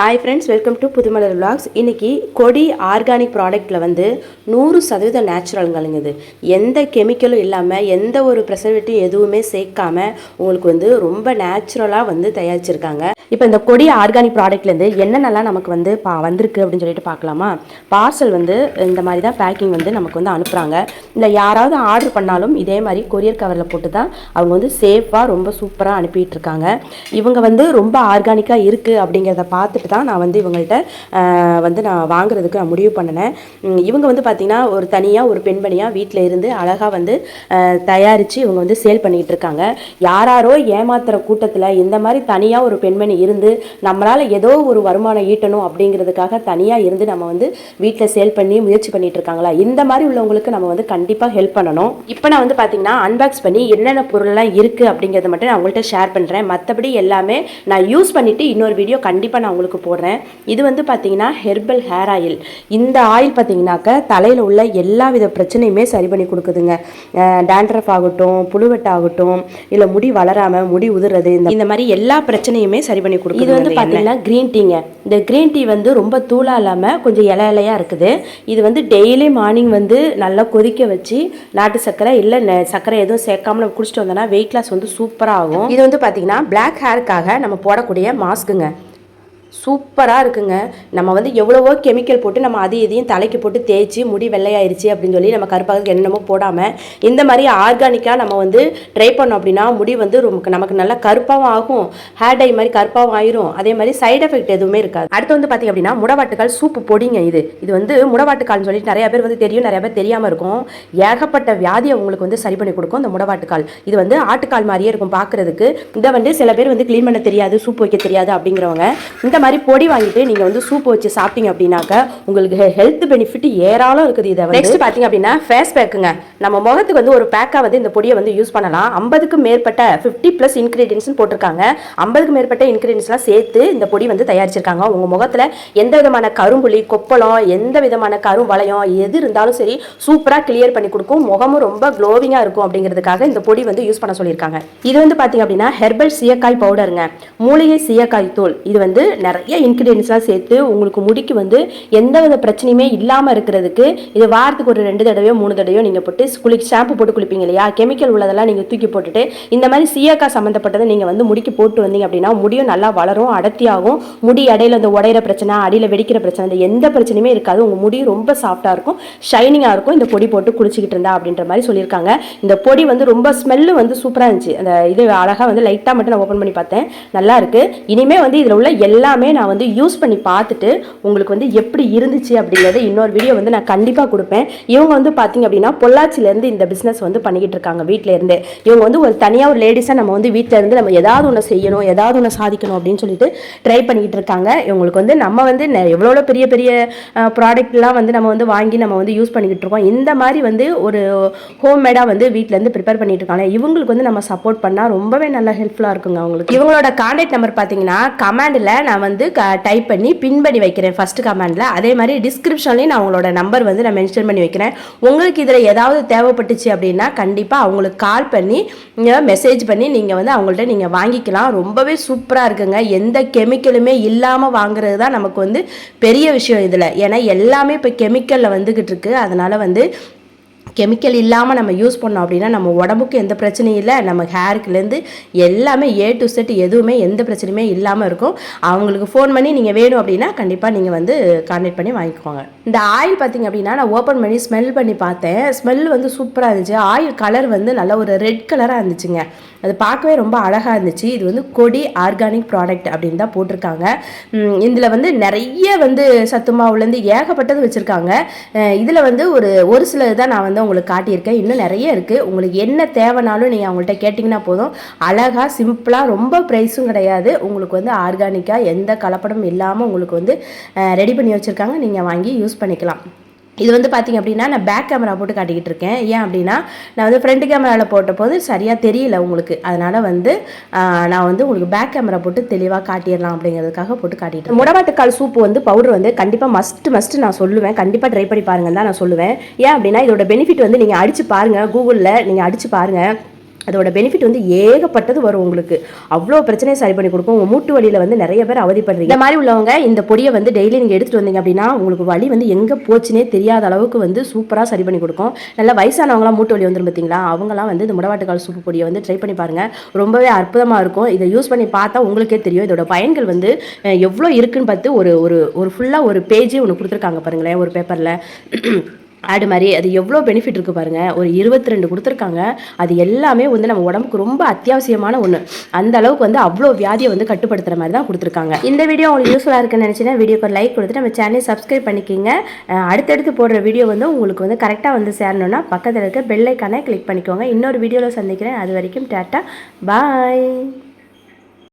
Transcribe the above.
Hi friends welcome to Pudumalar vlogs. இன்றைக்கி கொடி organic ப்ராடக்ட்டில் வந்து நூறு சதவீதம் நேச்சுரலுங்களுங்குது எந்த கெமிக்கலும் இல்லாமல் எந்த ஒரு ப்ரெசர்வேட்டிவ் எதுவுமே சேர்க்காம உங்களுக்கு வந்து ரொம்ப நேச்சுரலாக வந்து தயாரிச்சிருக்காங்க. இப்போ இந்த கொடி ஆர்கானிக் ப்ராடக்ட்லேருந்து என்னென்னலாம் நமக்கு வந்து பா வந்திருக்கு அப்படின்னு சொல்லிட்டு பார்க்கலாமா? பார்சல் வந்து இந்த மாதிரி தான் பேக்கிங் வந்து நமக்கு வந்து அனுப்புகிறாங்க இல்லை யாராவது ஆர்டர் பண்ணாலும் இதே மாதிரி கொரியர் கவரில் போட்டு தான் அவங்க வந்து சேஃபாக ரொம்ப சூப்பராக அனுப்பிட்டு இருக்காங்க. இவங்க வந்து ரொம்ப ஆர்கானிக்காக இருக்குது அப்படிங்கிறத பார்த்துட்டு தான் நான் வந்து இவங்கள்ட்ட வந்து நான் வாங்குறதுக்கு நான் முடிவு பண்ணினேன். இவங்க வந்து பார்த்திங்கன்னா ஒரு தனியாக ஒரு பெண்மணியாக வீட்டில் இருந்து அழகாக வந்து தயாரித்து இவங்க வந்து சேல் பண்ணிகிட்டு இருக்காங்க. யாராரோ ஏமாத்துற கூட்டத்தில் இந்த மாதிரி தனியாக ஒரு பெண்மணி இருந்து நம்மளால் ஏதோ ஒரு வருமானம் ஈட்டணும் அப்படிங்கிறதுக்காக தனியாக இருந்து நம்ம வந்து வீட்டில் சேல் பண்ணி முயற்சி பண்ணிட்டு இருக்காங்களா? இந்த மாதிரி உள்ளவங்களுக்கு நம்ம வந்து கண்டிப்பாக ஹெல்ப் பண்ணணும். இப்போ நான் வந்து பார்த்தீங்கன்னா அன்பாக்ஸ் பண்ணி என்னென்ன பொருள்லாம் இருக்குது அப்படிங்கிறத மட்டும் நான் உங்கள்கிட்ட ஷேர் பண்ணுறேன் மற்றபடி எல்லாமே நான் யூஸ் பண்ணிவிட்டு இன்னொரு வீடியோ கண்டிப்பாக நான் உங்களுக்கு போடுறேன். இது வந்து பார்த்தீங்கன்னா ஹெர்பல் ஹேர் ஆயில் இந்த ஆயில் பார்த்தீங்கன்னாக்க தலையில் உள்ள எல்லா வித பிரச்சனையுமே சரி பண்ணி கொடுக்குதுங்க. டேண்ட்ரஃப் ஆகட்டும் புழுவெட்டாகட்டும் இல்லை முடி வளராமல் முடி உதிர்றது இந்த இந்த மாதிரி எல்லா பிரச்சனையுமே சரி பண்ணி கொடுக்குது இது வந்து பார்த்தீங்கன்னா க்ரீன் டீங்க இந்த க்ரீன் டீ வந்து ரொம்ப தூளா இல்லாமல் கொஞ்சம் இலை இலையாக இருக்குது. இது வந்து டெய்லி மார்னிங் வந்து நல்லா கொதிக்க வச்சு நாட்டு சர்க்கரை இல்லை சர்க்கரை எதுவும் சேர்க்காம நம்ம குடிச்சிட்டு வந்தோம்னா வெயிட் லாஸ் வந்து சூப்பராக ஆகும். இது வந்து பார்த்தீங்கன்னா பிளாக் ஹேருக்காக நம்ம போடக்கூடிய மாஸ்க்குங்க சூப்பராக இருக்குங்க. நம்ம வந்து எவ்வளவோ கெமிக்கல் போட்டு நம்ம அது இதையும் தலைக்கு போட்டு தேய்ச்சி முடி வெள்ளையாயிருச்சு அப்படின்னு சொல்லி நம்ம கருப்பாக என்னமோ போடாமல் இந்த மாதிரி ஆர்கானிக்காக நம்ம வந்து ட்ரை பண்ணோம் அப்படின்னா முடி வந்து ரொம்ப நமக்கு நல்லா கருப்பாகவும் ஆகும். ஹேர் டை மாதிரி கருப்பாகவும் ஆயிரும். அதே மாதிரி சைடு எஃபெக்ட் எதுவுமே இருக்காது. அடுத்து வந்து பார்த்தீங்க அப்படின்னா முடவாட்டுக்கால் சூப்பு பொடிங்க இது. இது வந்து முடவாட்டுக்கால்னு சொல்லிட்டு நிறைய பேர் வந்து தெரியும். நிறைய பேர் தெரியாமல் இருக்கும். ஏகப்பட்ட வியாதியை உங்களுக்கு வந்து சரி பண்ணி கொடுக்கும் இந்த முடவாட்டுக்கால். இது வந்து ஆட்டுக்கால் மாதிரியே இருக்கும் பார்க்குறதுக்கு இதை வந்து சில பேர் வந்து க்ளீன் பண்ண தெரியாது சூப் வைக்க தெரியாது அப்படிங்கிறவங்க. இந்த மாதிரி பொடி வாங்கிட்டு நீங்கள் வந்து சூப் வச்சு சாப்பிட்டீங்க அப்படின்னாக்க உங்களுக்கு ஹெல்த் பெனிஃபிட் ஏராளம் இருக்குது இதை நெக்ஸ்ட் பார்த்தீங்க அப்படின்னா ஃபேஸ் பேக்குங்க நம்ம முகத்துக்கு வந்து ஒரு பேக்காக வந்து இந்த பொடியை வந்து யூஸ் பண்ணலாம். ஐம்பதுக்கு மேற்பட்ட ஃபிஃப்டி ப்ளஸ் இன்க்ரீடியன்ஸ்னு போட்டிருக்காங்க. ஐம்பதுக்கு மேற்பட்ட இன்க்ரீடியன்ஸ்லாம் சேர்த்து இந்த பொடி வந்து தயாரிச்சிருக்காங்க. உங்கள் முகத்தில் எந்த விதமான கரும்புலி கொப்பளம் எந்த விதமான கரும் வளையம் எது இருந்தாலும் சரி சூப்பராக கிளியர் பண்ணி கொடுக்கும். முகமும் ரொம்ப க்ளோவிங்காக இருக்கும் அப்படிங்கிறதுக்காக இந்த பொடி வந்து யூஸ் பண்ண சொல்லியிருக்காங்க. இது வந்து பார்த்தீங்க அப்படின்னா ஹெர்பல் சீயக்காய் பவுடருங்க மூலிகை சீயக்காய் தூள். இது வந்து நிறைய இன்க்ரீடியன்ஸ்லாம் சேர்த்து உங்களுக்கு முடிக்கு வந்து எந்த வித பிரச்சனையுமே இல்லாமல் இருக்கிறதுக்கு இது வாரத்துக்கு ஒரு ரெண்டு தடவையோ மூணு தடவையோ நீங்கள் போட்டு குளிக் ஷாம்பு போட்டு குளிப்பீங்க இல்லையா? கெமிக்கல் உள்ளதெல்லாம் நீங்கள் தூக்கி போட்டுட்டு இந்த மாதிரி சீயக்காய் சம்மந்தப்பட்டதை நீங்கள் வந்து முடிக்கு போட்டு வந்தீங்க அப்படின்னா முடியும் நல்லா வளரும் அடர்த்தியாகும். முடி இடையில அந்த உடையிற பிரச்சனை அடியில் வெடிக்கிற பிரச்சனை இந்த எந்த பிரச்சனையுமே இருக்காது. உங்கள் முடி ரொம்ப சாஃப்டாக இருக்கும் ஷைனிங்காக இருக்கும். இந்த பொடி போட்டு குளிச்சுக்கிட்டு இருந்தா அப்படின்ற மாதிரி சொல்லியிருக்காங்க. இந்த பொடி வந்து ரொம்ப ஸ்மெல்லு வந்து சூப்பராக இருந்துச்சு. அந்த இது அழகாக வந்து லைட்டாக மட்டும் நான் ஓப்பன் பண்ணி பார்த்தேன். நல்லா இருக்கு. இனிமே வந்து இதில் உள்ள எல்லாமே எல்லாமே நான் வந்து யூஸ் பண்ணி பார்த்துட்டு உங்களுக்கு வந்து எப்படி இருந்துச்சு அப்படிங்கிறத இன்னொரு வீடியோ வந்து நான் கண்டிப்பாக கொடுப்பேன். இவங்க வந்து பார்த்தீங்க அப்படின்னா பொள்ளாச்சியிலேருந்து இந்த பிஸ்னஸ் வந்து பண்ணிக்கிட்டு இருக்காங்க வீட்டிலேருந்து இவங்க வந்து ஒரு தனியாக ஒரு லேடிஸாக நம்ம வந்து வீட்டில் இருந்து நம்ம ஏதாவது ஒன்று செய்யணும் ஏதாவது ஒன்று சாதிக்கணும் அப்படின்னு சொல்லிட்டு ட்ரை பண்ணிக்கிட்டு இருக்காங்க. இவங்களுக்கு வந்து நம்ம வந்து நெ- எவ்வளோ பெரிய பெரிய ப்ராடக்ட்லாம் வந்து நம்ம வந்து வாங்கி நம்ம வந்து யூஸ் பண்ணிக்கிட்டு இருக்கோம். இந்த மாதிரி வந்து ஒரு ஹோம்மேடாக வந்து வீட்டிலேருந்து ப்ரிப்பேர் பண்ணிட்டு இருக்காங்க. இவங்களுக்கு வந்து நம்ம சப்போர்ட் பண்ணால் ரொம்பவே நல்லா ஹெல்ப்ஃபுல்லாக இருக்குங்க அவங்களுக்கு. இவங்களோட கான்டாக்ட் நம்பர் பார்த்தீங்கன்னா கமாண்டில் நான் வந்து வந்து க டைப் பண்ணி பின் பண்ணி வைக்கிறேன் ஃபர்ஸ்ட் கமெண்டில் அதே மாதிரி டிஸ்கிரிப்ஷன்லேயும் நான் அவங்களோட நம்பர் வந்து நான் மென்ஷன் பண்ணி வைக்கிறேன். உங்களுக்கு இதில் ஏதாவது தேவைப்பட்டுச்சு அப்படின்னா கண்டிப்பாக அவங்களுக்கு கால் பண்ணி மெசேஜ் பண்ணி நீங்கள் வந்து அவங்கள்ட்ட நீங்கள் வாங்கிக்கலாம். ரொம்பவே சூப்பராக இருக்குங்க. எந்த கெமிக்கலுமே இல்லாமல் வாங்குறது தான் நமக்கு வந்து பெரிய விஷயம் இதில். ஏன்னா எல்லாமே இப்போ கெமிக்கலில் வந்துக்கிட்டு இருக்கு. அதனால் வந்து கெமிக்கல் இல்லாமல் நம்ம யூஸ் பண்ணோம் அப்படின்னா நம்ம உடம்புக்கு எந்த பிரச்சனையும் இல்லை. நம்ம ஹேருக்குலேருந்து எல்லாமே ஏ டு செட் எதுவுமே எந்த பிரச்சனையுமே இல்லாமல் இருக்கும். அவங்களுக்கு ஃபோன் பண்ணி நீங்கள் வேணும் அப்படின்னா கண்டிப்பாக நீங்கள் வந்து கான்டெக்ட் பண்ணி வாங்கிக்கோங்க. இந்த ஆயில் பார்த்தீங்க அப்படின்னா நான் ஓப்பன் பண்ணி ஸ்மெல் பண்ணி பார்த்தேன். ஸ்மெல் வந்து சூப்பராக இருந்துச்சு. ஆயில் கலர் வந்து நல்ல ஒரு ரெட் கலராக இருந்துச்சுங்க. அது பார்க்கவே ரொம்ப அழகாக இருந்துச்சு. இது வந்து கொடி ஆர்கானிக் ப்ராடக்ட் அப்படின்னு தான் போட்டிருக்காங்க. இதில் வந்து நிறைய வந்து சத்து மாவுலேருந்து ஏகப்பட்டது வச்சுருக்காங்க. இதில் வந்து ஒரு ஒரு சில தான் நான் வந்து உங்களுக்கு காட்டியிருக்கேன். இன்னும் நிறைய இருக்குது உங்களுக்கு என்ன தேவைனாலும் நீங்கள் அவங்கள்ட்ட கேட்டிங்கன்னா போதும். அழகாக சிம்பிளாக ரொம்ப ப்ரைஸும் கிடையாது. உங்களுக்கு வந்து ஆர்கானிக்காக எந்த கலப்படமும் இல்லாமல் உங்களுக்கு வந்து ரெடி பண்ணி வச்சுருக்காங்க. நீங்கள் வாங்கி யூஸ் பண்ணிக்கலாம். இது வந்து பார்த்தீங்க அப்படின்னா நான் பேக் கேமரா போட்டு காட்டிக்கிட்டு இருக்கேன். ஏன் அப்படின்னா நான் வந்து ஃப்ரண்ட் கேமராவில் போட்ட போது சரியாக தெரியல உங்களுக்கு. அதனால் வந்து நான் வந்து உங்களுக்கு பேக் கேமரா போட்டு தெளிவாக காட்டிடலாம் அப்படிங்கிறதுக்காக போட்டு காட்டிட்டு முடவாட்டுக்கால் சூப் வந்து பவுடர் வந்து கண்டிப்பாக மஸ்ட் மஸ்ட் நான் சொல்லுவேன். கண்டிப்பாக ட்ரை பண்ணி பாருங்கன்னு தான் நான் சொல்லுவேன். ஏன் அப்படின்னா இதோட பெனிஃபிட் வந்து நீங்கள் அடித்து பாருங்கள் கூகுளில் நீங்கள் அடித்து பாருங்கள் அதோட பெனிஃபிட் வந்து ஏகப்பட்டது வரும் உங்களுக்கு. அவ்வளோ பிரச்சனையை சரி பண்ணி கொடுக்கும். உங்கள் மூட்டு வலியில் வந்து நிறைய பேர் அவதிப்படுறீங்க. இந்த மாதிரி உள்ளவங்க இந்த பொடியை வந்து டெய்லி நீங்கள் எடுத்துகிட்டு வந்தீங்க அப்படின்னா உங்களுக்கு வலி வந்து எங்கே போச்சுனே தெரியாத அளவுக்கு வந்து சூப்பராக சரி பண்ணி கொடுக்கும். நல்லா வயசானவங்களாம் மூட்டு வலி வந்துரும் பார்த்தீங்களா அவங்களாம் வந்து இந்த முடவாட்டுக்கால் சூப்பு பொடியை வந்து ட்ரை பண்ணி பாருங்கள் ரொம்பவே அற்புதமாக இருக்கும். இதை யூஸ் பண்ணி பார்த்தா உங்களுக்கே தெரியும். இதோட பயன்கள் வந்து எவ்வளோ இருக்குன்னு பார்த்து ஒரு ஒரு ஒரு ஃபுல்லாக ஒரு பேஜே ஒன்று கொடுத்துருக்காங்க பாருங்களேன் ஒரு பேப்பரில் ஆடு மாதிரி அது எவ்வளோ பெனிஃபிட் இருக்குது பாருங்கள் ஒரு இருபத்தி ரெண்டு கொடுத்துருக்காங்க. அது எல்லாமே வந்து நம்ம உடம்புக்கு ரொம்ப அத்தியாவசியமான ஒன்று அந்த அளவுக்கு வந்து அவ்வளோ வியாதியை வந்து கட்டுப்படுத்துகிற மாதிரி தான் கொடுத்துருக்காங்க. இந்த வீடியோ உங்களுக்கு யூஸ்ஃபுல்லாக இருக்குன்னு நினச்சினா வீடியோக்கு லைக் கொடுத்துட்டு நம்ம சேனலை சப்ஸ்கிரைப் பண்ணிக்கிங்க. அடுத்தடுத்து போடுற வீடியோ வந்து உங்களுக்கு வந்து கரெக்டாக வந்து சேரணும்னா பக்கத்தில் இருக்க பெல்லைக்கான கிளிக் பண்ணிக்கோங்க. இன்னொரு வீடியோவில் சந்திக்கிறேன். அது வரைக்கும் டேட்டா. பாய்